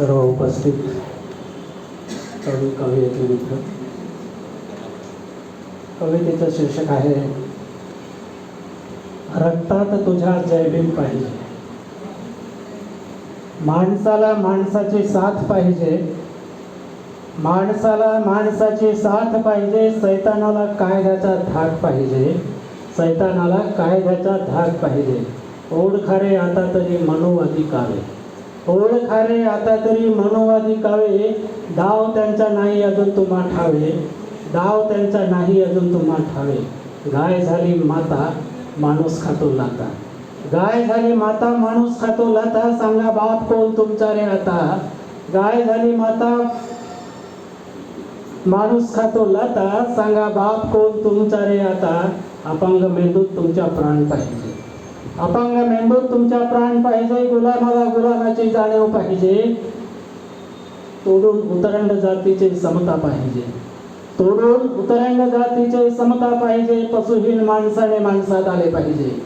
सर्व उपस्थित कवी कवयित्री मित्र. कवितेचं शीर्षक आहे रक्तात तुझ्या जयभीम पाहिजे. माणसाला माणसाची साथ पाहिजे. माणसाला माणसाची साथ पाहिजे. सैतानाला कायद्याचा धाक पाहिजे. सैतानाला कायद्याचा धाक पाहिजे. ओढ खरे आता तरी मनो अधिकारे ओढ आता तरी मनोवादी कावे दाव त्यांचा नाही अजून तुम्हा ठावे दाव त्यांचा नाही अजून तुम्हा ठावे गाय झाली माता माणूस खातो लाता. गाय झाली माता माणूस खातो लाता. सांगा बाप कोण तुमचा रे आता? गाय झाली माता माणूस खातो लाता. सांगा बाप कोण तुमचा रे आता? अपंग मेंदूत तुमच्या प्राण पाहिजे. अपंग मेंदूत तुमच्या प्राण पाहिजे गुलामाला गुलामाची जाणीव पाहिजे. तोडून उतरंड जातीचे समता पाहिजे. तोडून उतरंड जातीचे समता पाहिजे पशुहीन माणसाने माणसात आले पाहिजे.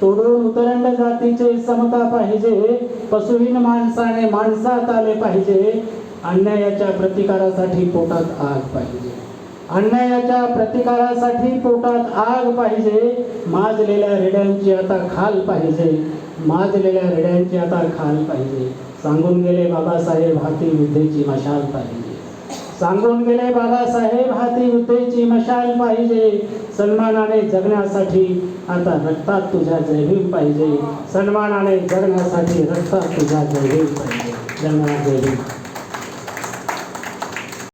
तोडून उतरंड जातीचे समता पाहिजे पशुहीन माणसाने माणसात आले पाहिजे. अन्यायाच्या प्रतिकारासाठी पोटात आग पाहिजे. अन्यायाच्या प्रतिकारासाठी पोटात आग पाहिजे माजलेल्या रेड्यांची आता खाल पाहिजे माजलेल्या रेड्यांची आता खाल पाहिजे. सांगून गेले बाबासाहेब हाती विद्येची मशाल पाहिजे. सांगून गेले बाबासाहेब हाती विद्येची मशाल पाहिजे. सन्मानाने जगण्यासाठी आता रक्तात तुझ्या जयभीम पाहिजे. सन्मानाने जगण्यासाठी रक्तात तुझ्या जयभीम पाहिजे. धन्यवाद जयभीम